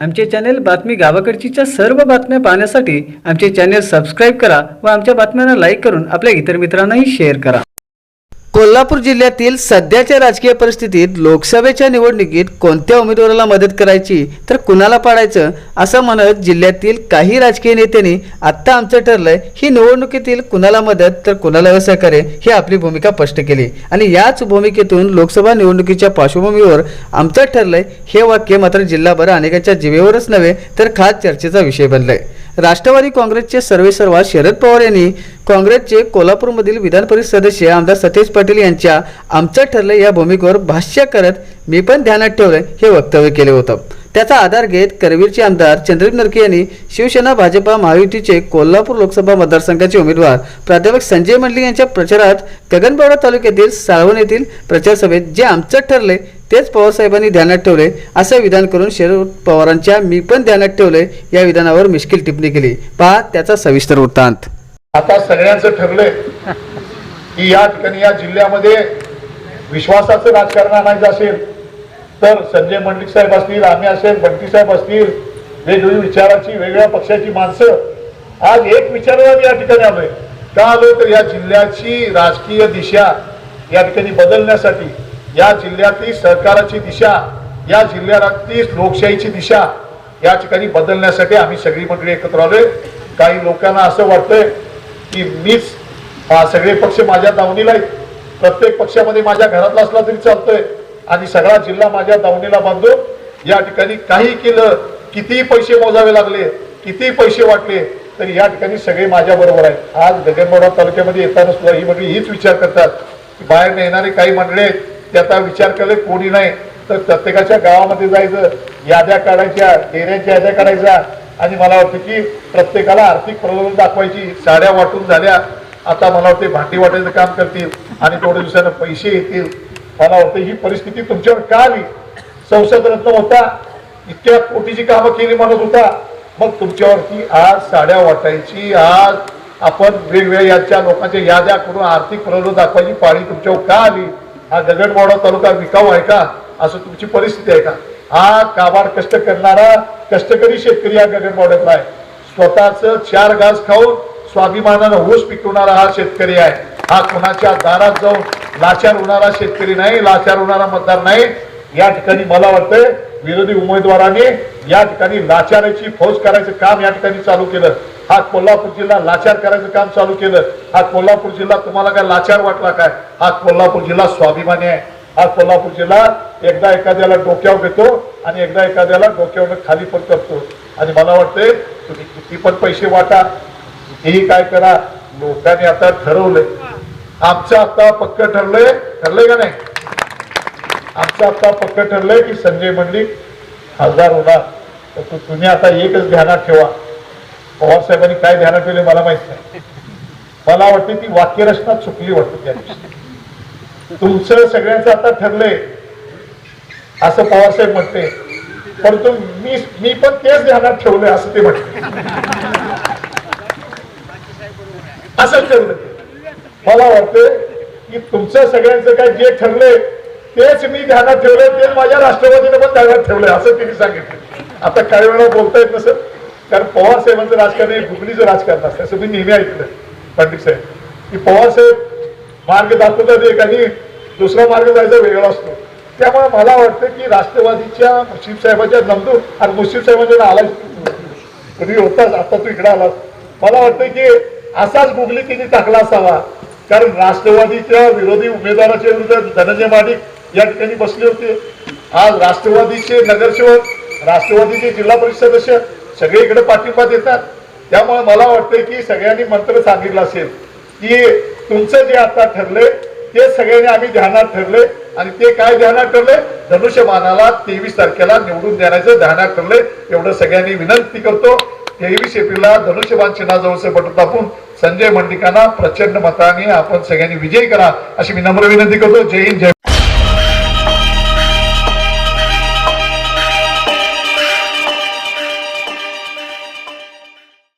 आमचे चॅनेल बातमी गावाकडचीच्या सर्व बातम्या पाहण्यासाठी आमचे चॅनेल सबस्क्राईब करा व आमच्या बातम्यांना लाईक करून आपल्या इतर मित्रांनाही शेअर करा. कोल्हापूर जिल्ह्यातील सध्याच्या राजकीय परिस्थितीत लोकसभेच्या निवडणुकीत कोणत्या उमेदवाराला मदत करायची? तर कुणाला पाडायचं? असं म्हणत जिल्ह्यातील काही राजकीय नेत्यांनी आत्ता आमचं ठरलंय ही निवडणुकीतील कुणाला मदत तर कुणाला सहकार्य ही आपली भूमिका स्पष्ट केली. आणि याच भूमिकेतून लोकसभा निवडणुकीच्या पार्श्वभूमीवर आमचं ठरलंय हे वाक्य मात्र जिल्हाभर अनेकांच्या जीवेवरच नव्हे तर खास चर्चेचा विषय बनलाय. राष्ट्रवादी काँग्रेसचे सर्वेसर्वा शरद पवार यांनी काँग्रेसचे कोल्हापूरमधील विधान परिषद सदस्य आमदार सतेज पाटील यांच्या आमचं ठरलं या भूमिकेवर भाष्य करत मी पण ध्यानात ठेवलं हे वक्तव्य केले होतं. त्याचा आधार घेत करवीरचे आमदार चंद्रदीप नरके यांनी शिवसेना भाजपा महायुतीचे कोल्हापूर लोकसभा मतदारसंघाचे उमेदवार प्राध्यापक संजय मंडलिक यांच्या प्रचारात गगनबावडा तालुक्यातील साळवण येथील प्रचारसभेत जे आमचं ठरले तेच पवारसाहेबांनी ध्यानात ठेवले असं विधान करून शरद पवारांच्या मी पण ध्यानात ठेवले या विधानावर मिश्किल टिप्पणी केली. पहा त्याचा सविस्तर वृत्तांत. आता सगळ्यांचं ठरलंय की या ठिकाणी या जिल्ह्यामध्ये विश्वासाचं राजकारण आणायचं असेल तर संजय मंडलिक साहेब असतील आम्ही असेल बंटी साहेब असतील वेगवेगळी विचाराची वेगवेगळ्या पक्षाची माणसं आज एक विचाराला या ठिकाणी आलोय. का आलोय? तर या जिल्ह्याची राजकीय दिशा या ठिकाणी बदलण्यासाठी या जिल्ह्यातली सरकाराची दिशा या जिल्ह्यातली लोकशाहीची दिशा या ठिकाणी बदलण्यासाठी आम्ही सगळी मंडळी एकत्र आलोय. काही लोकांना असं वाटतंय की मीच हा सगळे पक्ष माझ्या दावणीला आहेत. प्रत्येक पक्षामध्ये माझ्या घरातला असला तरी चालतोय. आणि सगळा जिल्हा माझ्या दावणीला बांधतो. या ठिकाणी काही केलं कितीही पैसे मोजावे लागले कितीही पैसे वाटले तरी या ठिकाणी सगळे माझ्या बरोबर आहेत. आज गगनबावडा तालुक्यामध्ये येताना सुद्धा ही मंडळी हीच विचार करतात की बाहेर येणारे काही मंडळी त्याचा विचार केले कोणी नाही. तर प्रत्येकाच्या गावामध्ये जायचं याद्या काढायच्या डेऱ्यांच्या याद्या काढायच्या. आणि मला वाटतं की प्रत्येकाला आर्थिक प्रलोभन दाखवायची साड्या वाटून झाल्या. आता मला वाटते भांडी वाटायचं काम करतील आणि थोड्या दिवसानं पैसे येतील. मला वाटतं ही परिस्थिती तुमच्यावर का आली? संसद रत्न होता. इतक्या कोटीची कामं केली म्हणत होता. मग तुमच्यावरती आज साड्या वाटायची. आज आपण वेगवेगळ्या याच्या लोकांच्या याद्या करून आर्थिक प्रलोभन दाखवायची पाळी तुमच्यावर का आली? हा गगनबावडा तालुका विकाऊ आहे का? असं तुमची परिस्थिती आहे का? हा काबाड कष्ट करणारा कष्टकरी शेतकरी हा गगनबावड्यातला आहे. स्वतःच चार घास खाऊन स्वाभिमानानं ऊस पिकवणारा हा शेतकरी आहे. हा कुणाच्या दारात जाऊन लाचार होणारा शेतकरी नाही लाचार होणारा मतदार नाही. या ठिकाणी मला वाटतंय विरोधी उमेदवारांनी या ठिकाणी लाचाराची फौज करायचं काम या ठिकाणी चालू केलं. हा कोल्हापूर जिल्हा लाचार करायचं काम चालू केलं. हा कोल्हापूर जिल्हा तुम्हाला काय लाचार वाटला काय? हा कोल्हापूर जिल्हा स्वाभिमानी आहे. हा कोल्हापूर जिल्हा एकदा एखाद्याला डोक्यावर घेतो आणि एकदा एखाद्याला डोक्यावर खाली पण करतो. आणि मला वाटतंय तुम्ही किती पण पैसे वाटा. हेही काय करा. लोकांनी आता ठरवलंय. आमचं आता पक्क ठरलंय. ठरलंय का नाही? आमचं आता पक्क ठरलंय की संजय मंडलिक खासदार होणार. तर तु- तुम्ही आता एकच ध्यानात ठेवा. पवारसाहेबांनी काय ध्यानात ठेवले मला माहीत नाही. मला वाटते ती वाक्यरचना चुकली वाटते त्या दिवशी. तुमचं सगळ्यांचं आता ठरलंय. असं पवारसाहेब म्हणते. परंतु मी मी पण तेच ध्यानात ठेवलंय असं ते म्हणते. असं ठरलं मला वाटतं की तुमचं सगळ्यांचं काय जे ठरलंय तेच मी ध्यानात ठेवलंय तेच माझ्या राष्ट्रवादीने पण ध्यानात ठेवलंय असं त्यांनी सांगितलं. आता काही वेळा बोलता येत नसं कारण पवार साहेबांचं राजकारण हे गुगलीचं राजकारण असतं असं मी नेहमी ऐकलं पंडित साहेब. की पवार साहेब मार्ग दाखवतात एक आणि दुसरा मार्ग जायचा वेगळा असतो. त्यामुळे मला वाटतं की राष्ट्रवादीच्या मुशीफ साहेबांच्या नमदू आणि मुशीफ साहेबांच्या आलाच कधी होताच आता तू इकडे आलास. मला वाटतं की असाच गुगली तिने टाकला असावा. कारण राष्ट्रवादीच्या विरोधी उमेदवाराच्या विरुद्ध धनंजय माडिक या ठिकाणी बसले होते. आज राष्ट्रवादीचे नगरसेवक राष्ट्रवादीचे जिल्हा परिषद सदस्य सगळीकडे पाठिंबा देतात. त्यामुळे मला वाटतं की सगळ्यांनी मंत्र सांगितलं असेल की तुमचं जे आता ठरले ते सगळ्यांनी आम्ही ध्यानात ठरले आणि ते काय ध्यानात ठरले धनुष्यमानाला तेवीस तारखेला निवडून देण्याचं ध्यानात ठरले एवढं सगळ्यांनी विनंती करतो. तेवीस एप्रिलला धनुष्यबाण चिन्हाजवळचे बटन दाबून संजय मंडिकांना प्रचंड मताने आपण सगळ्यांनी विजयी करा अशी मी नम्र विनंती करतो. जय हिंद जय